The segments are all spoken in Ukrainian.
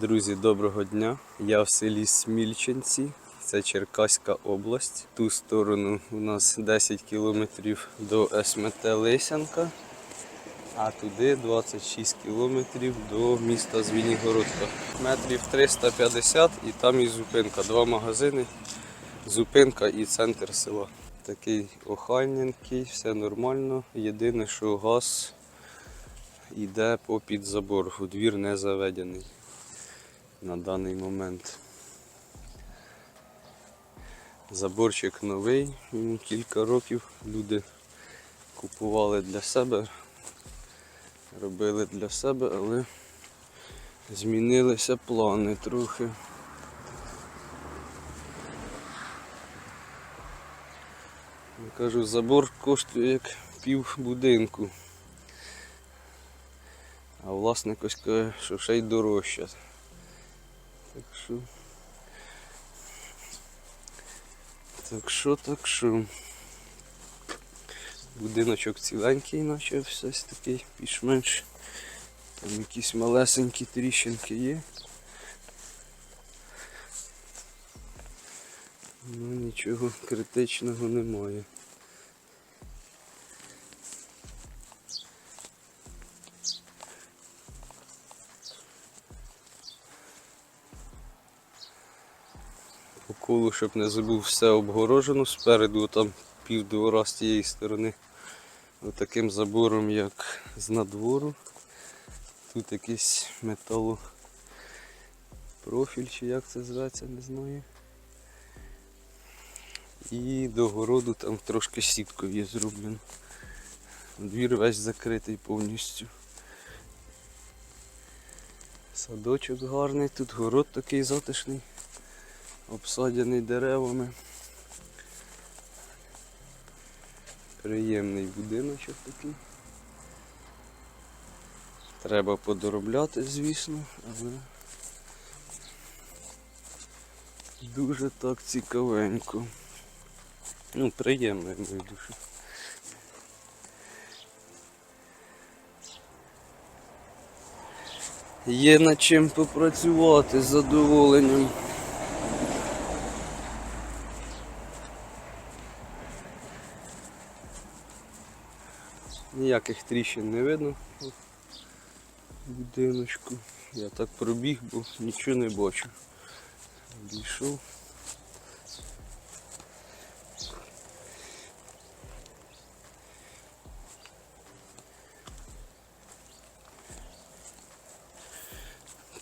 Друзі, доброго дня. Я в селі Смільченці, це Черкаська область. Ту сторону у нас 10 кілометрів до СМТ Лисянка, а туди 26 кілометрів до міста Звінігородка. Метрів 350 і там і зупинка. Два магазини, зупинка і центр села. Такий охайненький, все нормально. Єдине, що газ йде попід забор, у двір не заведений на даний момент. Заборчик новий, йому кілька років люди купували для себе, робили для себе, але змінилися плани трохи. Я Кажу, забор коштує як пів будинку. А власник ось каже, що ще й дорожче. Так що. Так що, так що. Будиночок ціленький, наче все такий більш-менш. Там якісь малесенькі тріщинки є. Ну нічого критичного немає. Щоб не забув, все обгорожено спереду, там пів двора з тієї сторони. Отаким забором, як з надвору. Тут якийсь металопрофіль, чи як це зветься, не знаю. І до городу там трошки сіткою зроблено. Двір весь закритий повністю. Садочок гарний, тут город такий затишний обсадяний деревами. Приємний будиночок такий. Треба подоробляти, звісно, але дуже так цікавенько. Ну, приємно, я маю душу. Є над чим попрацювати з задоволенням. Ніяких тріщин не видно в будиночку. Я так пробіг, бо нічого не бачу. Дійшов.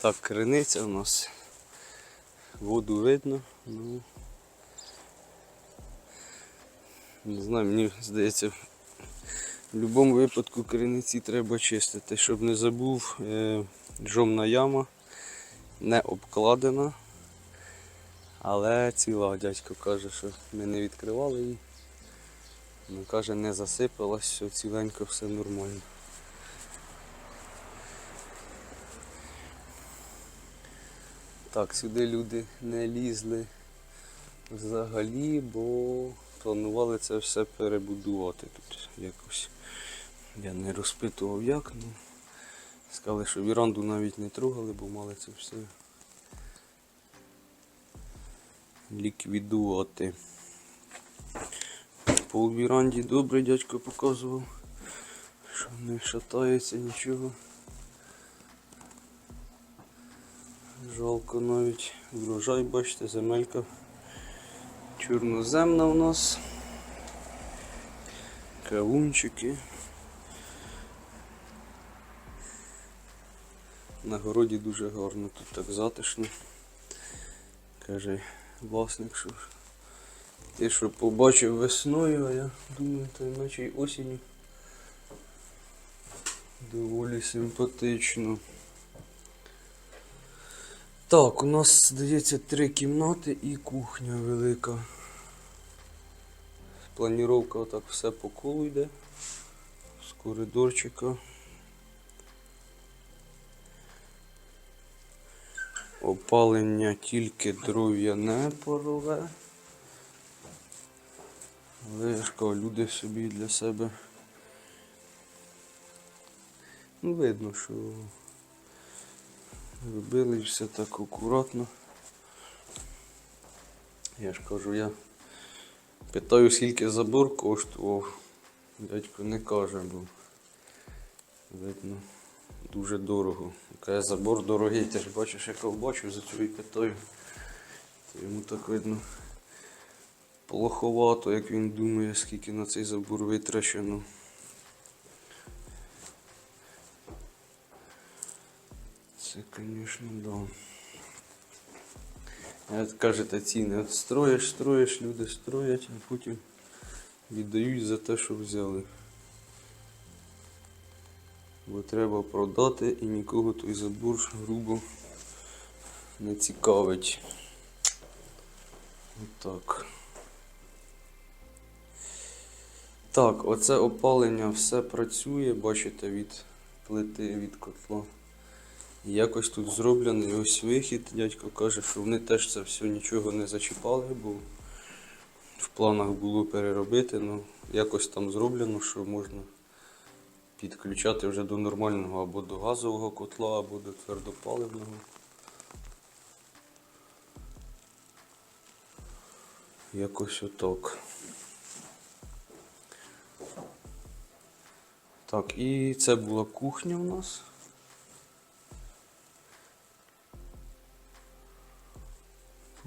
Так, криниця у нас. Воду видно, ну не знаю, мені здається, в будь-якому випадку криниці треба чистити, щоб не забув, е, джомна яма не обкладена, але ціла дядько каже, що ми не відкривали її. Ну, каже, не засипалась, все ціленько, все нормально. Так, сюди люди не лізли взагалі, бо планували це все перебудувати тут якось. Я не розпитував як, ну сказали, що віранду навіть не трогали, бо мали це все ліквідувати. По віранді добре дядько показував, що не шатається нічого. Жалко навіть врожай, бачите, земелька чорноземна у нас. Кавунчики. На городі дуже гарно, тут так затишно. Каже власник, що ти що побачив весною, а я думаю, та наче й осінню. Доволі симпатично. Так, у нас здається три кімнати і кухня велика. Планіровка отак все по колу йде. З коридорчика. Опалення тільки дров'яне парове. Але я ж кажу, люди собі для себе. Ну, видно, що Робили все так акуратно. Я ж кажу, я питаю, скільки забор коштував. Дядько не каже, бо видно дуже дорого. Каже, забор дорогий, ти ж бачиш, як бачу, за цього і питаю. То Йому так видно плоховато, як він думає, скільки на цей забор витрачено. Звісно, да. От кажете, ціни. От строїш, строїш, люди строять, а потім віддають за те, що взяли. Бо треба продати і нікого той забор грубо не цікавить. Отак. Так, оце опалення все працює, бачите, від плити, від котла. Якось тут зроблений ось вихід. Дядько каже, що вони теж це все нічого не зачіпали, бо в планах було переробити, ну якось там зроблено, що можна підключати вже до нормального або до газового котла, або до твердопаливного. Якось отак. Так, і це була кухня у нас.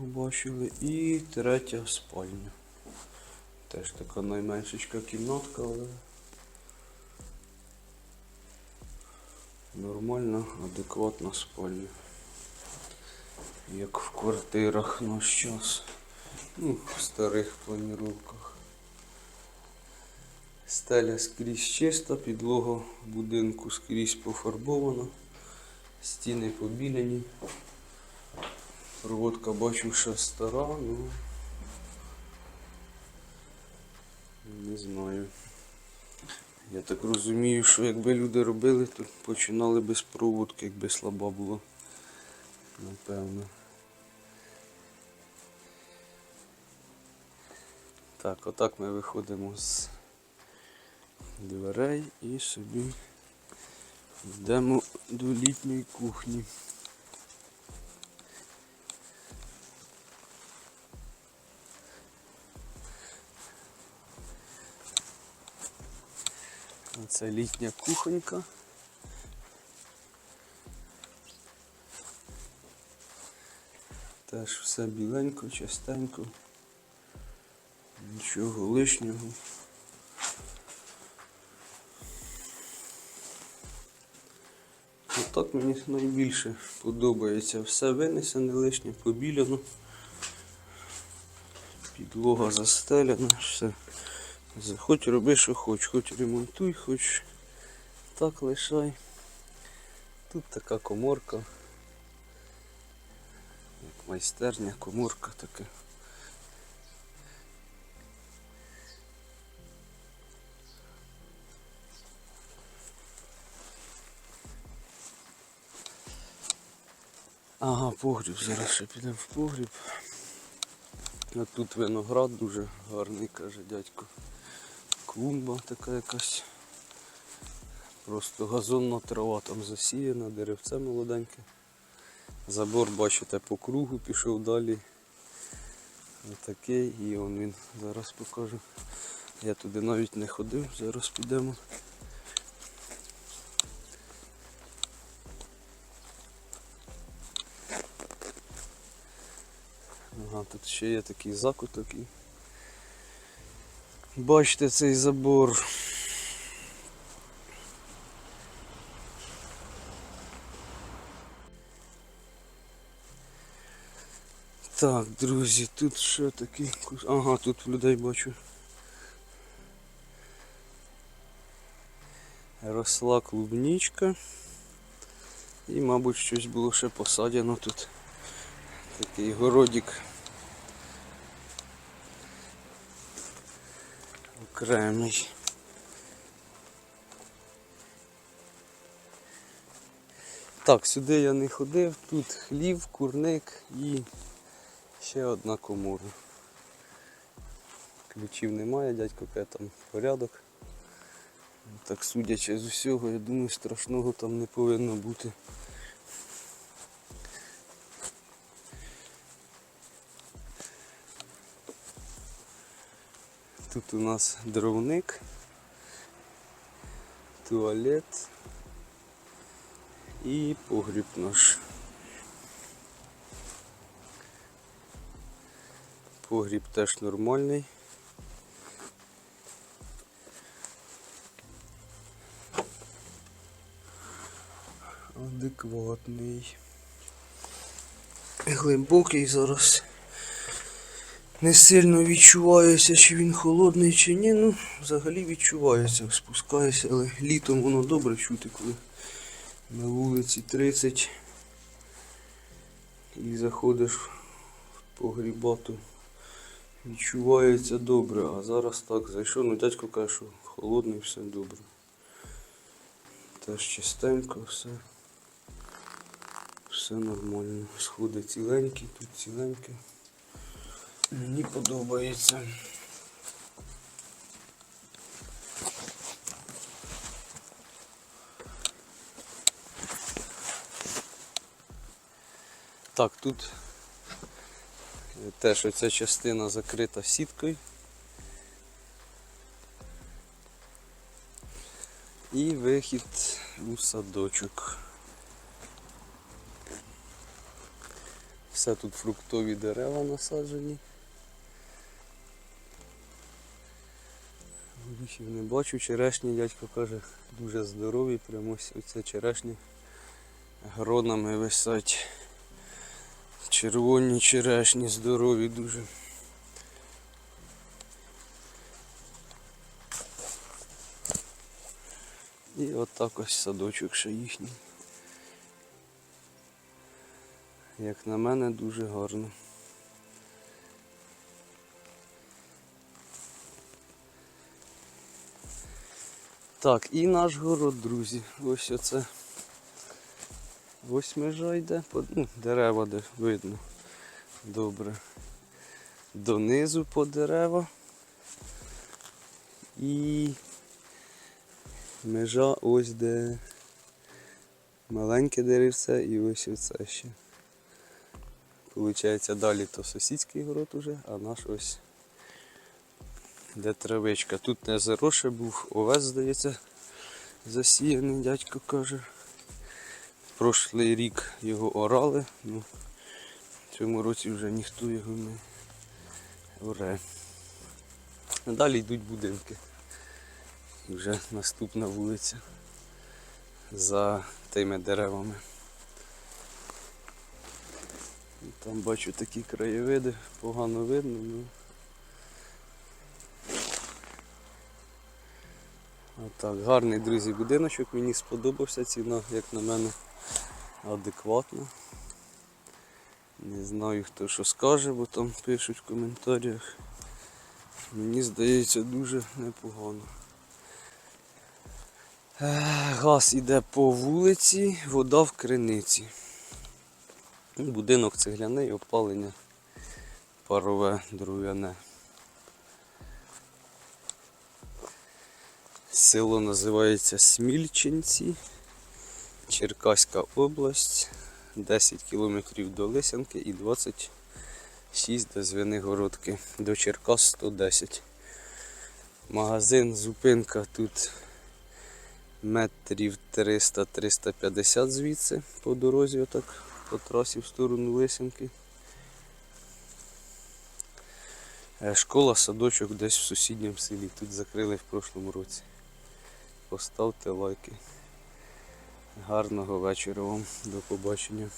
Побачили. І третя спальня. Теж така найменшечка кімнатка, але нормальна, адекватна спальня. Як в квартирах наш час. Ну, в старих планіровках. Стеля скрізь чиста, підлога будинку скрізь пофарбована, стіни побіляні. Проводка бачу ще стара, ну не знаю. Я так розумію, що якби люди робили, то починали без проводки, якби слаба була. Напевно. Так, отак ми виходимо з дверей і собі йдемо до літньої кухні. Це літня кухонька. Теж все біленько, чистенько. Нічого лишнього. Отак мені найбільше подобається. Все винесене лишнє, побіляно. Підлога застеляна, все. Хоч роби, що хоч, хоч ремонтуй, хоч так лишай. Тут така коморка. Як майстерня, коморка така. Ага, погріб, зараз ще підемо в погріб. А тут виноград дуже гарний, каже дядько. Клумба така якась. Просто газонна трава там засіяна, деревце молоденьке. Забор, бачите, по кругу пішов далі. Отакий і он він зараз покажу. Я туди навіть не ходив, зараз підемо. Ага, тут ще є такий закуток і бачите цей забор. Так, друзі, тут що такий Ага, тут людей бачу. Росла клубничка. І, мабуть, щось було ще посадено тут. Такий городик. Окремий. Так, сюди я не ходив, тут хлів, курник і ще одна комора. Ключів немає, дядько каже, там порядок. Так судячи з усього, я думаю, страшного там не повинно бути. Тут у нас дровник, туалет і погріб наш. Погріб теж нормальний. Адекватний. Глибокий зараз. Не сильно відчувається, чи він холодний, чи ні. Ну, взагалі відчувається, спускається, але літом воно добре чути, коли на вулиці 30 і заходиш в погріба, то відчувається добре. А зараз так зайшов, ну дядько каже, що холодний, все добре. Теж чистенько все. Все нормально. Сходи ціленькі, тут ціленькі. Мені подобається. Так, тут теж оця частина закрита сіткою. І вихід у садочок. Все тут фруктові дерева насаджені. Горіхів не бачу, черешні дядько каже, дуже здорові, прямо ось оце черешні гронами висять. Червоні черешні, здорові дуже. І отак ось садочок ще їхній. Як на мене, дуже гарно. Так, і наш город, друзі. Ось оце. Ось межа йде, ну, дерева де видно. Добре. Донизу по дерева. І межа ось де маленьке деревце і ось оце ще. Получається далі то сусідський город уже, а наш ось де травичка. Тут не заросше був, овес, здається, засіяний, дядько каже. Прошлий рік його орали, ну в цьому році вже ніхто його не оре. Далі йдуть будинки. І вже наступна вулиця за тими деревами. Там бачу такі краєвиди, погано видно, ну. Отак, гарний, друзі, будиночок, мені сподобався, ціна, як на мене, адекватна. Не знаю хто що скаже, бо там пишуть в коментарях. Мені здається дуже непогано. Е, Газ іде по вулиці, вода в криниці. Будинок цегляний, опалення парове дров'яне. Село називається Смільченці, Черкаська область, 10 кілометрів до Лисянки і 26 до Звенигородки, до Черкас 110. Магазин, зупинка тут метрів 300-350 звідси по дорозі, отак по трасі в сторону Лисянки. Е, Школа, садочок десь в сусідньому селі. Тут закрили в прошлому році. Поставте лайки. Гарного вечора вам. До побачення.